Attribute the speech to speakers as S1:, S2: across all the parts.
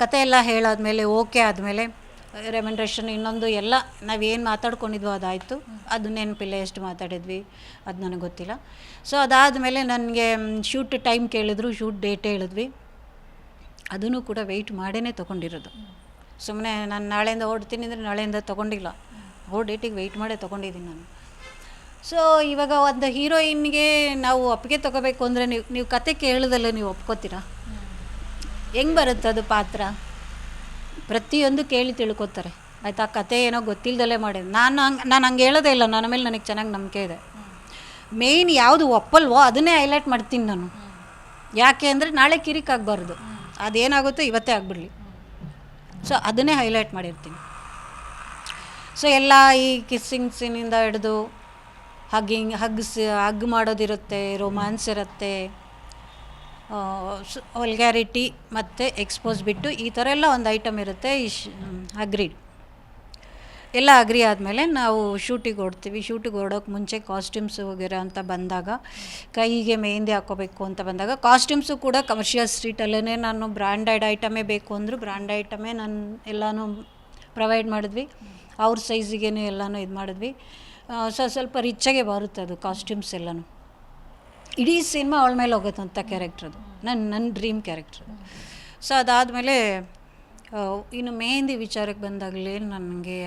S1: ಕತೆ ಎಲ್ಲ ಹೇಳಾದ್ಮೇಲೆ, ಓಕೆ ಆದಮೇಲೆ ರೆಮೆಂಡ್ರೇಷನ್ ಇನ್ನೊಂದು ಎಲ್ಲ ನಾವೇನು ಮಾತಾಡ್ಕೊಂಡಿದ್ವೋ ಅದಾಯಿತು. ಅದು ನೆನಪಿಲ್ಲ ಎಷ್ಟು ಮಾತಾಡಿದ್ವಿ, ಅದು ನನಗೆ ಗೊತ್ತಿಲ್ಲ. ಸೊ ಅದಾದಮೇಲೆ ನನಗೆ ಶೂಟ್ ಟೈಮ್ ಕೇಳಿದ್ರು ಶೂಟ್ ಡೇಟ್ ಹೇಳಿದ್ವಿ. ಅದನ್ನು ಕೂಡ ವೆಯ್ಟ್ ಮಾಡೇ ತೊಗೊಂಡಿರೋದು. ಸುಮ್ಮನೆ ನಾನು ನಾಳೆಯಿಂದ ಹೊರಡ್ತೀನಿ ಅಂದರೆ ನಾಳೆಯಿಂದ ತೊಗೊಂಡಿಲ್ಲ. ಅವ್ರ ಡೇಟಿಗೆ ವೆಯ್ಟ್ ಮಾಡೇ ತೊಗೊಂಡಿದ್ದೀನಿ ನಾನು. ಸೊ ಇವಾಗ ಒಂದು ಹೀರೋಯಿನ್ಗೆ ನಾವು ಒಪ್ಪಿಗೆ ತೊಗೋಬೇಕು ಅಂದರೆ ನೀವು ನೀವು ಕತೆ ಕೇಳಿದಲ್ಲ ನೀವು ಒಪ್ಕೋತೀರಾ? ಹೆಂಗೆ ಬರುತ್ತೆ ಅದು ಪಾತ್ರ? ಪ್ರತಿಯೊಂದು ಕೇಳಿ ತಿಳ್ಕೊತಾರೆ. ಆಯ್ತಾ? ಕತೆ ಏನೋ ಗೊತ್ತಿಲ್ಲದಲ್ಲೇ ಮಾಡಿದೆ ನಾನು ಹಂಗೆ ನಾನು ಹಂಗೆ ಹೇಳೋದೇ ಇಲ್ಲ. ನನ್ನ ಮೇಲೆ ನನಗೆ ಚೆನ್ನಾಗಿ ನಂಬಿಕೆ ಇದೆ. ಮೇಯ್ನ್ ಯಾವುದು ಒಪ್ಪಲ್ವೋ ಅದನ್ನೇ ಹೈಲೈಟ್ ಮಾಡ್ತೀನಿ ನಾನು. ಯಾಕೆ ಅಂದರೆ ನಾಳೆ ಕಿರಿಕ್ ಆಗಬಾರ್ದು. ಅದೇನಾಗುತ್ತೋ ಇವತ್ತೇ ಆಗಿಬಿಡಲಿ. ಸೊ ಅದನ್ನೇ ಹೈಲೈಟ್ ಮಾಡಿರ್ತೀನಿ. ಸೊ ಎಲ್ಲ ಈ ಕಿಸ್ಸಿಂಗ್ ಸೀನಿಂದ ಹಿಡಿದು ಹಗ್ಗಿಂಗ್ ಹಗ್ಸ್ ಹಗ್ ಮಾಡೋದಿರುತ್ತೆ ರೊಮ್ಯಾನ್ಸ್ ಇರುತ್ತೆ. ವಲ್ಗ್ಯಾರಿಟಿ ಮತ್ತು ಎಕ್ಸ್ಪೋಸ್ ಬಿಟ್ಟು ಈ ಥರ ಎಲ್ಲ ಒಂದು ಐಟಮ್ ಇರುತ್ತೆ ಇಶ್ ಅಗ್ರಿಡ್ ಎಲ್ಲ ಅಗ್ರಿ ಆದಮೇಲೆ ನಾವು ಶೂಟಿಗೆ ಓಡ್ತೀವಿ. ಶೂಟಿಗೆ ಓಡೋಕ್ಕೆ ಮುಂಚೆ ಕಾಸ್ಟ್ಯೂಮ್ಸ್ ವಗೇರೆ ಅಂತ ಬಂದಾಗ, ಕೈಗೆ ಮೆಹಂದಿ ಹಾಕೋಬೇಕು ಅಂತ ಬಂದಾಗ ಕಾಸ್ಟ್ಯೂಮ್ಸು ಕೂಡ ಕಮರ್ಷಿಯಲ್ ಸ್ಟ್ರೀಟಲ್ಲೇ ನಾನು ಬ್ರ್ಯಾಂಡೆಡ್ ಐಟಮೇ ಬೇಕು ಅಂದರು ಬ್ರ್ಯಾಂಡ್ ಐಟಮೇ ನಾನು ಎಲ್ಲನೂ ಪ್ರೊವೈಡ್ ಮಾಡಿದ್ವಿ. ಅವ್ರ ಸೈಜಿಗೇನು ಎಲ್ಲನೂ ಇದು ಮಾಡಿದ್ವಿ. ಸ್ವಲ್ಪ ರಿಚ್ಚಾಗೆ ಬರುತ್ತೆ ಅದು ಕಾಸ್ಟ್ಯೂಮ್ಸ್ ಎಲ್ಲನೂ. ಇಡೀ ಸಿನಿಮಾ ಅವಳ ಮೇಲೆ ಹೋಗುತ್ತಂಥ ಕ್ಯಾರೆಕ್ಟರ್ ಅದು. ನನ್ನ ನನ್ನ ಡ್ರೀಮ್ ಕ್ಯಾರೆಕ್ಟ್ರ್ ಸೊ ಅದಾದಮೇಲೆ ಇನ್ನು ಮೆಹಂದಿ ವಿಚಾರಕ್ಕೆ ಬಂದಾಗಲೇ ನನಗೆ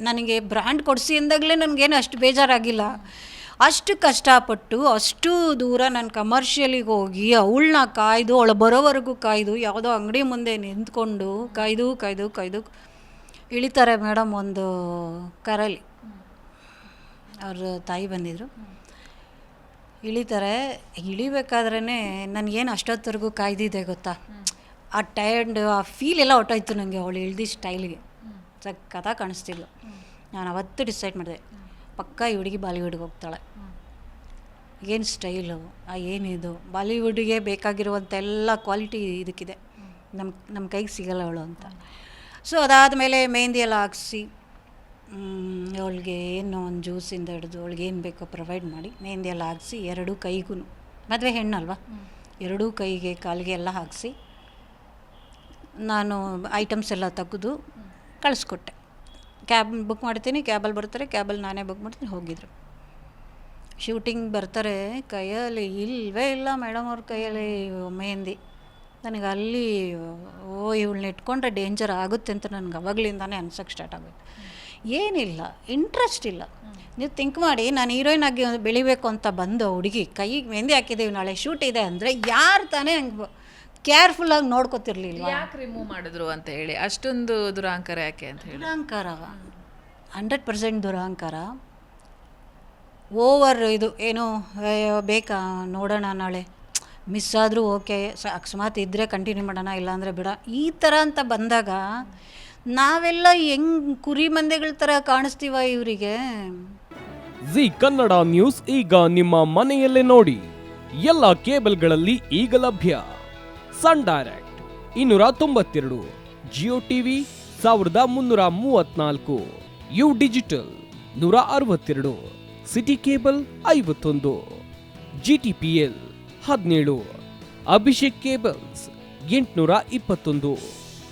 S1: ನನಗೆ ಬ್ರ್ಯಾಂಡ್ ಕೊಡಿಸಿ ಅಂದಾಗಲೇ ನನಗೇನು ಅಷ್ಟು ಬೇಜಾರಾಗಿಲ್ಲ. ಅಷ್ಟು ಕಷ್ಟಪಟ್ಟು, ಅಷ್ಟು ದೂರ ನಾನು ಕಮರ್ಷಿಯಲಿಗೆ ಹೋಗಿ, ಅವಳನ್ನ ಕಾಯ್ದು, ಅವಳು ಬರೋವರೆಗೂ ಕಾಯ್ದು, ಯಾವುದೋ ಅಂಗಡಿ ಮುಂದೆ ನಿಂತ್ಕೊಂಡು, ಕಾಯ್ದು ಕಾಯ್ದು ಕಾಯ್ದು, ಇಳಿತಾರೆ ಮೇಡಮ್ ಒಂದು ಕರಲಿ ಅವ್ರ ತಾಯಿ ಬಂದಿದ್ದರು ಇಳಿತಾರೆ. ಇಳಿಬೇಕಾದ್ರೇ ನನಗೇನು ಅಷ್ಟೊತ್ತವರೆಗೂ ಕಾಯ್ದಿದೆ ಗೊತ್ತಾ? ಆ ಟೈರ್ಡ್ ಆ ಫೀಲ್ ಎಲ್ಲ ಹೊಟ್ಟೋಯ್ತು ನನಗೆ ಅವಳು ಇಳ್ದಿ ಸ್ಟೈಲಿಗೆ ಸಖತ ಕಾಣಿಸ್ತಿದ್ಲು. ನಾನು ಅವತ್ತು ಡಿಸೈಡ್ ಮಾಡಿದೆ. ಪಕ್ಕ ಈ ಹುಡುಗಿ ಬಾಲಿವುಡ್ಗೆ ಹೋಗ್ತಾಳೆ. ಏನು ಸ್ಟೈಲು ಆ ಏನಿದು? ಬಾಲಿವುಡ್ಗೆ ಬೇಕಾಗಿರುವಂಥ ಎಲ್ಲ ಕ್ವಾಲಿಟಿ ಇದಕ್ಕಿದೆ. ನಮ್ಮ ನಮ್ಮ ಕೈಗೆ ಸಿಗಲ್ಲ ಅವಳು ಅಂತ. ಸೊ ಅದಾದಮೇಲೆ ಮೆಹಂದಿ ಎಲ್ಲ ಹಾಕ್ಸಿ ಅವಳಿಗೆ ಏನು ಒಂದು ಜ್ಯೂಸಿಂದ ಹಿಡಿದು ಅವಳಿಗೆ ಏನು ಬೇಕೋ ಪ್ರೊವೈಡ್ ಮಾಡಿ ಮೆಹಂದಿ ಎಲ್ಲ ಹಾಕ್ಸಿ, ಎರಡೂ ಕೈಗೂ ಮದುವೆ ಹೆಣ್ಣಲ್ವಾ? ಎರಡೂ ಕೈಗೆ ಕಾಲಿಗೆ ಎಲ್ಲ ಹಾಕಿಸಿ, ನಾನು ಐಟಮ್ಸ್ ಎಲ್ಲ ತೆಗೆದು ಕಳಿಸ್ಕೊಟ್ಟೆ. ಕ್ಯಾಬ್ ಬುಕ್ ಮಾಡ್ತೀನಿ ಕ್ಯಾಬಲ್ಲಿ ಬರ್ತಾರೆ ಕ್ಯಾಬಲ್ಲಿ ನಾನೇ ಬುಕ್ ಮಾಡ್ತೀನಿ, ಹೋಗಿದ್ರು. ಶೂಟಿಂಗ್ ಬರ್ತಾರೆ, ಕೈಯಲ್ಲಿ ಇಲ್ಲವೇ ಇಲ್ಲ ಮೇಡಮ್ ಅವ್ರ ಕೈಯಲ್ಲಿ ಮೆಹಂದಿ ನನಗೆ ಅಲ್ಲಿ, ಓ, ಇವಳನ್ನ ಇಟ್ಕೊಂಡ್ರೆ ಡೇಂಜರ್ ಆಗುತ್ತೆ ಅಂತ ನನಗೆ ಅವಾಗಲಿಂದಾನೇ ಅನ್ಸೋಕ್ಕೆ ಸ್ಟಾರ್ಟ್ ಆಗೋಯ್ತು. ಏನಿಲ್ಲ ಇಂಟ್ರೆಸ್ಟ್ ಇಲ್ಲ. ನೀವು ಥಿಂಕ್ ಮಾಡಿ ನಾನು ಹೀರೋಯಿನ್ ಆಗಿ ಬೆಳಿಬೇಕು ಅಂತ ಬಂದು ಹುಡುಗಿ ಕೈಗೆ ಮೆಹಂದಿ ಹಾಕಿದ್ದೀವಿ ನಾಳೆ ಶೂಟ್ ಇದೆ ಅಂದರೆ ಯಾರು ತಾನೇ ಹಂಗೆ ಕೇರ್ಫುಲ್ಲಾಗಿ ನೋಡ್ಕೋತಿರ್ಲಿಲ್ಲ
S2: ಯಾಕೆ ರಿಮೂವ್ ಮಾಡಿದ್ರು ಅಂತ ಹೇಳಿ ಅಷ್ಟೊಂದು ದುರಹಂಕಾರ ಯಾಕೆ ಅಂತ ಹೇಳಿ?
S1: ದುರಹಂಕಾರ ಹಂಡ್ರೆಡ್ ಪರ್ಸೆಂಟ್ ದುರಹಂಕಾರ ಓವರ್ ಇದು ಏನು ಬೇಕಾ ನೋಡೋಣ ನಾಳೆ. ಮಿಸ್ ಆದರೂ ಓಕೆ ಸ ಅಕಸ್ಮಾತ್ ಇದ್ದರೆ ಕಂಟಿನ್ಯೂ ಮಾಡೋಣ ಇಲ್ಲಾಂದರೆ ಬಿಡ. ಈ ಥರ ಅಂತ ಬಂದಾಗ ನಾವೆಲ್ಲ ಹೆಂಗ್ ಕುರಿ ಮಂದೆಗಳ ಥರ ಕಾಣಿಸ್ತೀವ ಇವರಿಗೆ?
S3: ಜಿ ಕನ್ನಡ ನ್ಯೂಸ್ ಈಗ ನಿಮ್ಮ ಮನೆಯಲ್ಲೇ ನೋಡಿ. ಎಲ್ಲ ಕೇಬಲ್ಗಳಲ್ಲಿ ಈಗ ಲಭ್ಯ. ಸನ್ ಡೈರೆಕ್ಟ್ ಇನ್ನೂರ ತೊಂಬತ್ತೆರಡು, ಜಿಯೋ ಟಿವಿ ಸಾವಿರದ ಮುನ್ನೂರ ಮೂವತ್ನಾಲ್ಕು, ಯು ಡಿಜಿಟಲ್ ನೂರ ಅರವತ್ತೆರಡು, ಸಿಟಿ ಕೇಬಲ್ ಐವತ್ತೊಂದು ಜಿ ಟಿ ಪಿ ಎಲ್ ಹದಿನೇಳು, ಅಭಿಷೇಕ್ ಕೇಬಲ್ಸ್ ಎಂಟುನೂರ ಇಪ್ಪತ್ತೊಂದು.